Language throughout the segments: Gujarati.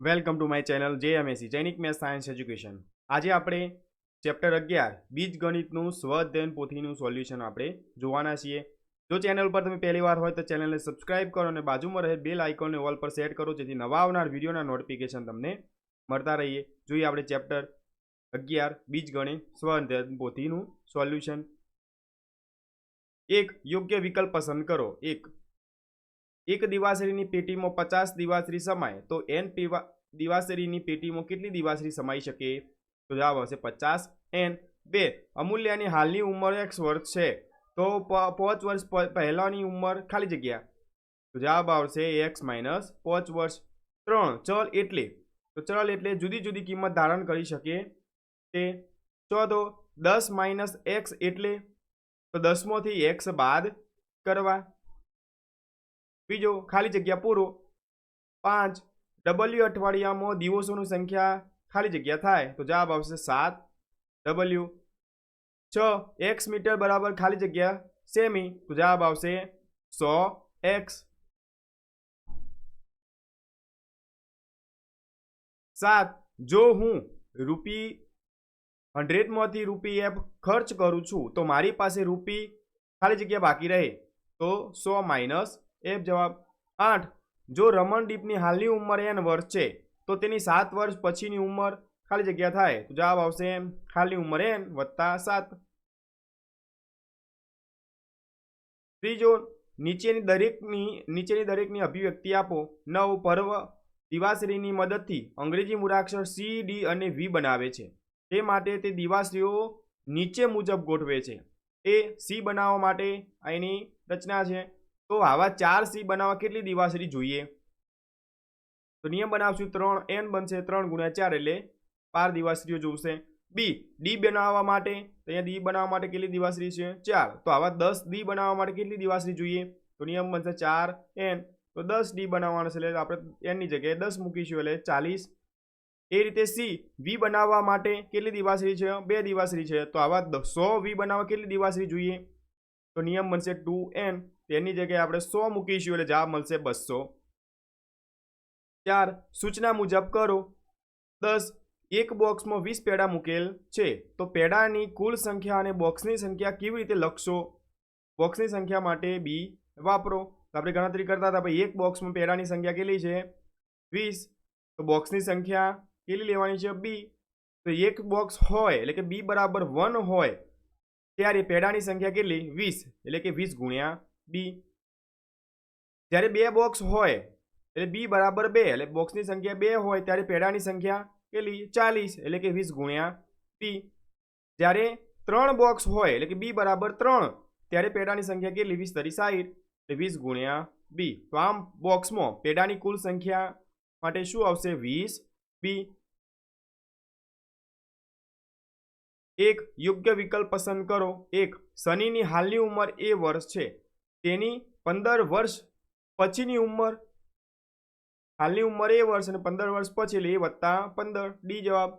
વેલકમ ટુ માય ચેનલ જે MAC Jainik math science education. આજે આપણે ચેપ્ટર અગિયાર બીજ ગણિતનું સ્વઅધ્યયન પોથીનું સોલ્યુશન આપણે જોવાના છીએ. જો ચેનલ પર તમે પહેલી વાર હોય તો ચેનલને સબસ્ક્રાઇબ કરો અને બાજુમાં રહે બેલ આઇકોનને ઓલ પર સેટ કરો, જેથી નવા આવનાર વિડીયોના નોટિફિકેશન તમને મળતા રહીએ. જોઈએ આપણે ચેપ્ટર અગિયાર બીજ ગણિત સ્વઅધ્યયન પોથીનું સોલ્યુશન. એક, યોગ્ય વિકલ્પ પસંદ કરો. એક એક દિવાસરીની પેટીમાં પચાસ દિવાસરી સમાય, તો એન પીવા દિવાસરીની પેટીમાં કેટલી દિવાસરી સમાઈ શકે? તો જવાબ આવશે પચાસ એન બે. અમૂલ્યાની હાલની ઉંમર એક્સ વર્ષ છે, તો પાંચ વર્ષ પહેલાંની ઉંમર ખાલી જગ્યા. તો જવાબ આવશે એક્સ માઇનસ પાંચ વર્ષ ત્રણ. ચલ એટલે, તો ચલ એટલે જુદી જુદી કિંમત ધારણ કરી શકે તે. ચોથો, દસ માઇનસ એક્સ એટલે, તો દસમોથી એક્સ બાદ કરવા. બીજો ખાલી જગ્યા પૂરો. પાંચ ડબલ્યુ અઠવાડિયામાં દિવસોની સંખ્યા ખાલી જગ્યા થાય તો જવાબ આવશે સાત. ડબલ્યુ છ એક્સ મીટર બરાબર ખાલી જગ્યા સેમી તો જવાબ આવશે સો એક્સ સાત, જો હું રૂપી હંડ્રેડમાંથી રૂપી એપ ખર્ચ કરું છું તો મારી પાસે રૂપી ખાલી જગ્યા બાકી રહે તો સો માઇનસ એફ જવાબ, આઠ, જો રમણદીપની હાલની ઉંમર એન વર્ષ છે, તો તેની સાત વર્ષ પછીની ઉંમર ખાલી જગ્યા થાય. તો જવાબ આવશે હાલની ઉંમર એન વત્તા સાત. ત્રીજો, નીચેની દરેકની નીચેની દરેકની અભિવ્યક્તિ આપો. નવ, પર્વ, દિવાશ્રીની મદદથી અંગ્રેજી મૂળાક્ષર સી, ડી અને વી બનાવે છે. તે માટે તે દિવાશ્રીઓ નીચે મુજબ ગોઠવે છે. એ સી બનાવવા માટે એની રચના છે. તો આવા ચાર સી બનાવવા કેટલી દિવાસળી જોઈએ? તો નિયમ બનાવશું ત્રણ એન બનશે ત્રણ ગુણ્યા ચાર એટલે બાર દિવાસળીઓ જોશે. બી, ડી બનાવવા માટે, તો અહીંયા ડી બનાવવા માટે કેટલી દિવાસળી છે? ચાર. તો આવા દસ ડી બનાવવા માટે કેટલી દિવાસળી જોઈએ? તો નિયમ બનશે ચાર એન. તો દસ ડી બનાવવાના છે એટલે આપણે એનની જગ્યાએ દસ મૂકીશું એટલે ચાલીસ. એ રીતે સી, વી બનાવવા માટે કેટલી દિવાસળી છે? બે દિવાસળી છે. તો આવા સો વી બનાવવા કેટલી દિવાસળી જોઈએ? તો નિયમ બનશે ટુ એન. તેની જગ્યાએ આપણે સો મૂકીશું એટલે જવાબ મળશે બસો. ચાર, સૂચના મુજબ કરો. દસ, એક બોક્સમાં વીસ પેડા મૂકેલ છે. તો પેડાની કુલ સંખ્યા અને બોક્સની સંખ્યા કેવી રીતે લખશો? બોક્સની સંખ્યા માટે બી વાપરો. તો આપણે ગણતરી કરતા હતા, ભાઈ એક બોક્સમાં પેડાની સંખ્યા કેટલી છે? વીસ. તો બોક્સની સંખ્યા કેટલી લેવાની છે? બી. તો એક બોક્સ હોય, એટલે કે બી બરાબર વન હોય, ત્યારે પેડાની સંખ્યા કેટલી? વીસ. એટલે કે વીસ ગુણ્યા બી જ્યારે બે બોક્સ હોય, એટલે બી બરાબર બે, એટલે બોક્સની સંખ્યા બે હોય ત્યારે પેડાની સંખ્યા કેટલી? ચાલીસ, એટલે કે વીસ ગુણ્યા બી જ્યારે ત્રણ બોક્સ હોય, એટલે કે બી બરાબર ત્રણ, ત્યારે પેડાની સંખ્યા કેટલી? વીસ તરી સાહીઠ, એટલે વીસ ગુણ્યા બી તો આમ બોક્સમાં પેડાની કુલ સંખ્યા માટે શું આવશે? વીસ. બી એક યોગ્ય વિકલ્પ પસંદ કરો. એક, શનિની હાલની ઉંમર એ વર્ષ છે. તેની પંદર વર્ષ પછીની ઉંમર. હાલની ઉંમર એ વર્ષ અને પંદર વર્ષ પછી એટલે એ વત્તા પંદર. ડી જવાબ.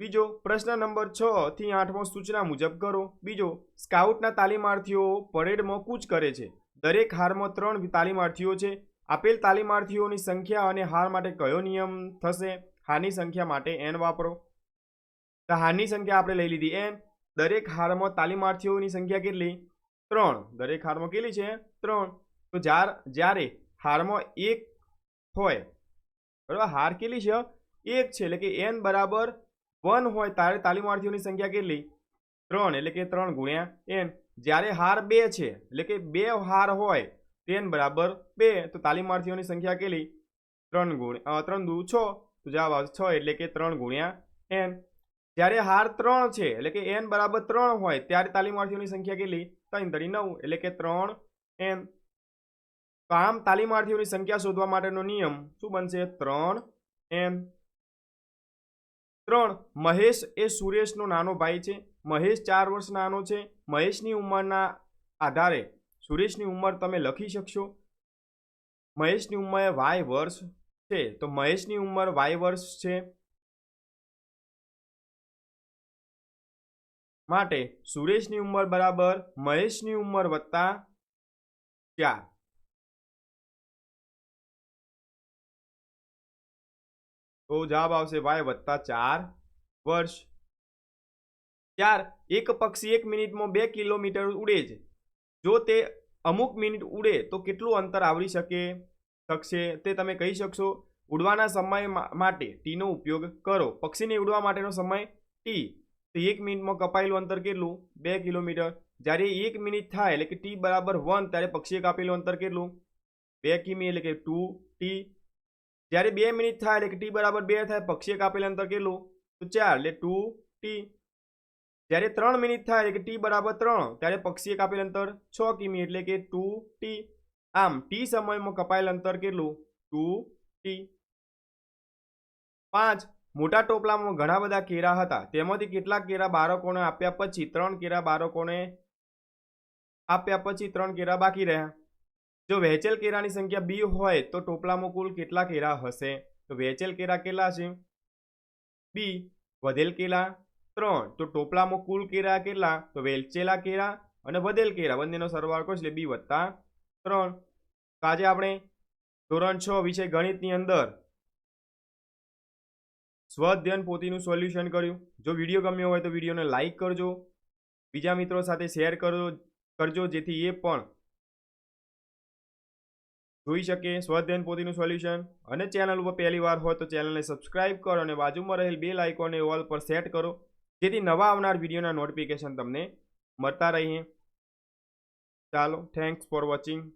બીજો પ્રશ્ન નંબર છ થી આઠમો સૂચના મુજબ કરો. બીજો, સ્કાઉટના તાલીમાર્થીઓ પરેડમાં કૂચ કરે છે. દરેક હારમાં ત્રણ તાલીમાર્થીઓ છે. આપેલ તાલીમાર્થીઓની સંખ્યા અને હાર માટે કયો નિયમ થશે? હારની સંખ્યા માટે એન વાપરો. તો હારની સંખ્યા આપણે લઈ લીધી એન દરેક હારમાં તાલીમાર્થીઓની સંખ્યા કેટલી? ત્રણ. દરેક હારમાં કેટલી છે? ત્રણ. તો જાર, જ્યારે હારમાં એક હોય, બરાબર? હાર કેટલી છે? એક છે. એટલે કે એન બરાબર વન હોય ત્યારે તાલીમાર્થીઓની સંખ્યા કેટલી? ત્રણ. એટલે કે ત્રણ ગુણ્યા એન જ્યારે હાર બે છે, એટલે કે બે હાર હોય તેન બરાબર બે. તો તાલીમાર્થીઓની સંખ્યા કેટલી? ત્રણ ગુણ ત્રણ દુ, છ. તો જવાબ આવશે છ. એટલે કે ત્રણ ગુણ્યા એન જ્યારે હાર ત્રણ છે, એટલે કે એન બરાબર ત્રણ હોય, ત્યારે તાલીમાર્થીઓની સંખ્યા કેટલી? ત્રણ તરી નવ, એટલે કે ત્રણ એન. તો આમ તાલીમાર્થીઓની સંખ્યા શોધવા માટેનો નિયમ શું બનશે? ત્રણ એન. ત્રણ, મહેશ એ સુરેશનો નાનો ભાઈ છે. મહેશ ચાર વર્ષ નાનો છે. મહેશની ઉંમરના આધારે સુરેશની ઉંમર તમે લખી શકશો. મહેશની ઉંમર વાય વર્ષ છે. તો મહેશની ઉંમર વાય વર્ષ છે. માટે સુરેશની ઉંમર બરાબર, મહેશની ઉંમર વત્તા ચાર. તો જવાબ આવશે વાય વત્તા ચાર વર્ષ. ચાર, એક પક્ષી એક મિનિટમાં બે કિલોમીટર ઉડે છે. જો તે અમુક મિનિટ ઉડે તો કેટલું અંતર આવરી શકે, શકશે તે તમે કહી શકશો. ઉડવાના સમય માટે ટીનો ઉપયોગ કરો. પક્ષીને ઉડવા માટેનો સમય ટી. તો એક મિનિટમાં કપાયેલું અંતર કેટલું? બે કિલોમીટર. જ્યારે એક મિનિટ થાય એટલે કે ટી બરાબર વન ત્યારે પક્ષીએ કાપેલું અંતર કેટલું? બે કિમી એટલે કે ટુ ટી જ્યારે બે મિનિટ થાય એટલે કે ટી બરાબર બે થાય, પક્ષીએ કાપેલું અંતર કેટલું? તો ચાર, એટલે ટુ ટી જ્યારે ત્રણ મિનિટ થાય એટલે કે ટી બરાબર ત્રણ, ત્યારે પક્ષીએ કાપેલ અંતર છ કિમી એટલે કે ટુ ટી આમ ટી સમયમાં કપાયેલ અંતર કેટલું? ટુ ટી પાંચ મોટા ટોપલામાં ઘણા બધા કેરા હતા. તેમાંથી કેટલાક કેરા બાળકોને આપ્યા પછી ત્રણ કેરા બાળકોને આપ્યા પછી ત્રણ કેરા બાકી રહ્યા. જો વહેંચેલ કેરાની સંખ્યા બી હોય તો ટોપલામાં કુલ કેટલા કેરા હશે? તો વહેંચેલ કેરા કેટલા છે? બી, વધેલ કેરા ત્રણ, તો ટોપલામાં કુલ કેરા કેટલા? તો વેચેલા કેરા અને વધેલ કેરા બંનેનો સરવાળો છે બી વત્તા ત્રણ. તો આજે આપણે ધોરણ છ વિષય ગણિતની અંદર સ્વઅધ્યયન પોતીનું સોલ્યુશન કર્યું. જો વીડિયો ગમ્યો હોય તો વિડીયોને લાઇક કરજો. બીજા મિત્રો સાથે શેર કરજો કરજો, જેથી એ પણ જોઈ શકે સ્વઅધ્યયન પોતીનું સોલ્યુશન. અને ચેનલ ઉપર પહેલી વાર હોય તો ચેનલને સબસ્ક્રાઇબ કરો અને બાજુમાં રહેલ બે લાઇકોને ઓલ પર સેટ કરો. જેથી નવા આવનાર વિડીયોના નોટિફિકેશન તમને મળતા રહીએ ચાલો, થેન્ક્સ ફોર વોચિંગ.